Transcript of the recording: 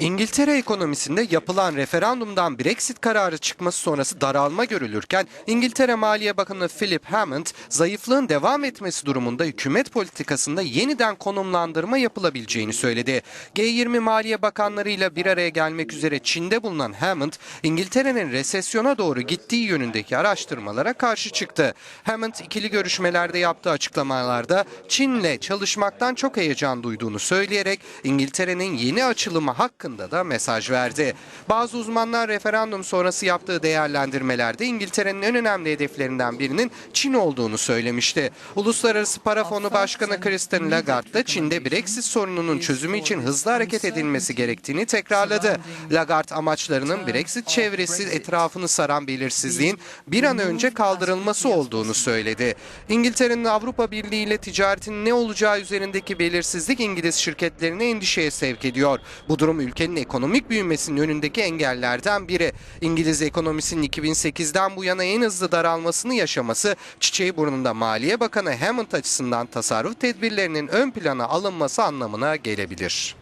İngiltere ekonomisinde yapılan referandumdan Brexit kararı çıkması sonrası daralma görülürken İngiltere Maliye Bakanı Philip Hammond zayıflığın devam etmesi durumunda hükümet politikasında yeniden konumlandırma yapılabileceğini söyledi. G20 Maliye Bakanlarıyla bir araya gelmek üzere Çin'de bulunan Hammond, İngiltere'nin resesyona doğru gittiği yönündeki araştırmalara karşı çıktı. Hammond ikili görüşmelerde yaptığı açıklamalarda Çin'le çalışmaktan çok heyecan duyduğunu söyleyerek İngiltere'nin yeni açılımı hakkında da mesaj verdi. Bazı uzmanlar referandum sonrası yaptığı değerlendirmelerde İngiltere'nin en önemli hedeflerinden birinin Çin olduğunu söylemişti. Uluslararası Para Fonu Başkanı Christine Lagarde da Çin'de Brexit sorununun çözümü için hızlı hareket edilmesi gerektiğini tekrarladı. Lagarde amaçlarının Brexit çevresi etrafını saran belirsizliğin bir an önce kaldırılması olduğunu söyledi. İngiltere'nin Avrupa Birliği ile ticaretinin ne olacağı üzerindeki belirsizlik İngiliz şirketlerini endişeye sevk ediyor. Bu durum ülkenin ekonomik büyümesinin önündeki engellerden biri. İngiliz ekonomisinin 2008'den bu yana en hızlı daralmasını yaşaması çiçeği burnunda Maliye Bakanı Hammond açısından tasarruf tedbirlerinin ön plana alınması anlamına gelebilir.